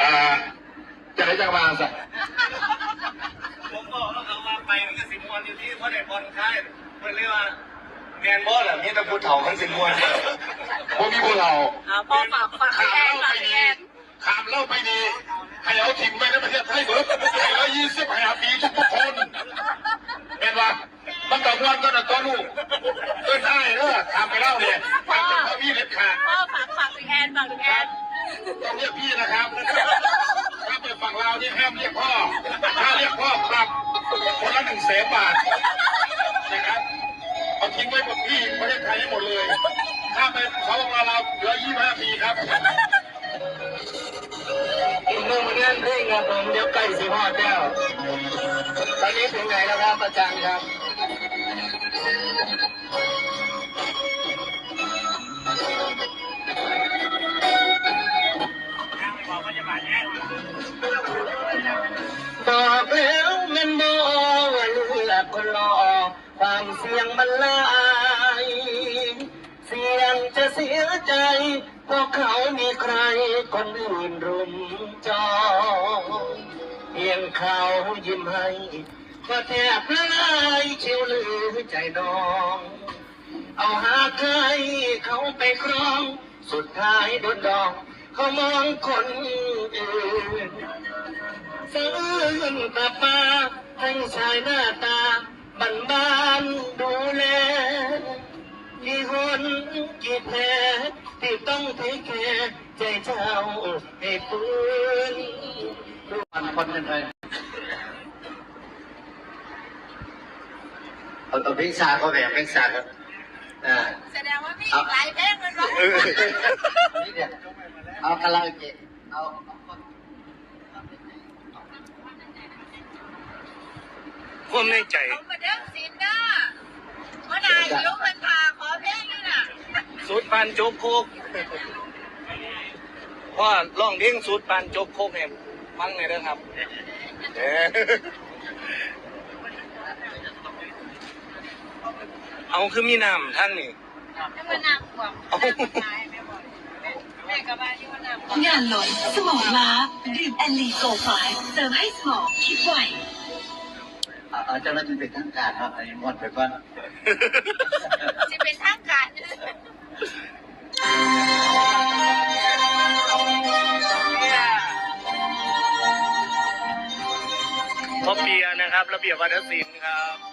จังหวะสักผมบอกว่าเขามาไปมันก็สิมวนอยู่ที่เพราะได้บอลค่ายเพื่อนเรียกว่าแมนบอลอะมีแต่ผู้เฒ่ามันสิมวนพวกพี่พวกเราอ่าพ่อฝากฝากพี่แอนฝากพี่แอนขามเล่าไปดีให้เอาถิ่มไปในประเทศไทยเบิร์ดให้เอายี่สิบให้อาปีทุกๆคนเห็นปะมันต้องวันก็นะตัวลูกเกินได้เนอะทำไปเล่าเนี่ยทำเป็นพ่อพี่เด็ดขาดพ่อฝากฝากพี่แอนฝากพี่แอน ต้องเรียกพี่นะครับ ถ้าเป็นฝั่งเราวนี่ห้ามเรียกพ่อ ถ้าเรียกพ่อปรับคนละหนึ่งแสนบาทนะครับเอาทิ้งไว้บนพี่ประเทศไทยให้หมดเลย ถ้าเป็นเขาของเราเหลือยี่ห้าปีครับอีกหนึ่งเรื่องเร่งครับผมเดี๋ยวไก่สีพ่อแก้วตอนนี้ถึงไหนแล้วครับอาจารย์ครับ ความเสี่ยงมันลาย เสี่ยงจะเสียใจเพราะเขามีใครคนอื่นรุมจองเพียงเขายิ้มให้ก็แทบละลายเชียวลือใจน้อง เอาหาใครเขาไปครอง สุดท้ายโดนดอง เขามองคนอื่นซื้อตาปาให้งชายหน้าตาบันบา ดูแลกี่คนกี่แผลที่ต้องเทแคร์ใจเจ้าให้ปืนทุกวันคนเป็นไงเอาตัวพิงซาเขาแบบพิงซาครับอ่าแสดงว่าพี่อีกหลายเพลงเลยเนาะนี่เดี๋ยวเอาคาราโอเกะเอาความในใจเอามาเด้งสิน นะว่านายยกมันพาขอเพลงนี่น่ะสูตรปานโจกโคกว่าร้องเพลงสูตรปานโจกโคกเนี่ยฟังหน่อยเด้อครับเด้อเอาคือมีน้ำท่านนี่ให้มันนำกว่าแม่คนตายแม่บอกแม่กับบ้านที่ว่านำกว่างานหลนสมองล้าดื่มแอลลีโกไฟเติมให้สมองคิดไวเอาเจ้าหน้าที่เป็นทางการครับอันนี้หมดไปก่อนจะเป็นทางการพ่อเปียนะครับ ระเบียบวัฒนศิลป์ครับ